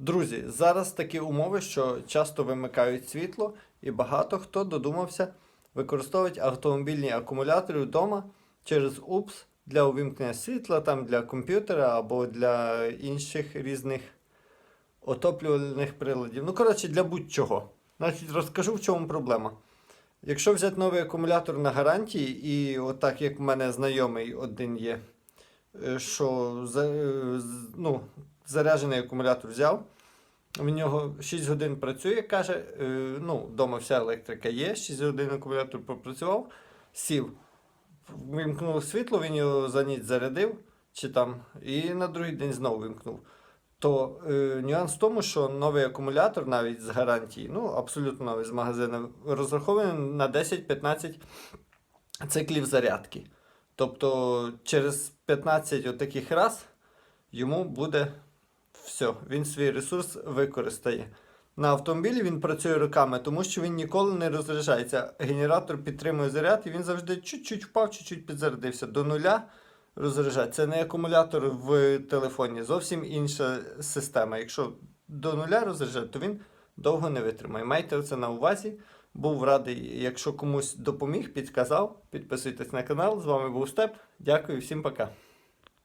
Друзі, зараз такі умови, що часто вимикають світло, і багато хто додумався використовувати автомобільні акумулятори вдома через УПС для увімкнення світла, там для комп'ютера або для інших різних отоплювальних приладів. Ну, коротше, для будь-чого. Значить, розкажу, в чому проблема. Якщо взяти новий акумулятор на гарантії, і отак як в мене знайомий один є, е, що е, ну, заряджений акумулятор взяв. В нього 6 годин працює, каже, е, ну, вдома вся електрика є, 6 годин акумулятор попрацював, сів, вимкнув світло, він його за ніч зарядив, чи там, і на другий день знову вимкнув. То е, нюанс в тому, що новий акумулятор, навіть з гарантії, ну абсолютно новий з магазину, розрахований на 10-15 циклів зарядки. Тобто через 15 отаких раз йому буде все, він свій ресурс використає. На автомобілі він працює роками, тому що він ніколи не розряджається. Генератор підтримує заряд, і він завжди чуть-чуть впав, чуть-чуть підзарядився. До нуля розряджає. Це не акумулятор в телефоні, зовсім інша система. Якщо до нуля розряджає, то він довго не витримає. Майте це на увазі. Був радий, якщо комусь допоміг, підказав. Підписуйтесь на канал. З вами був Степ. Дякую, всім пока.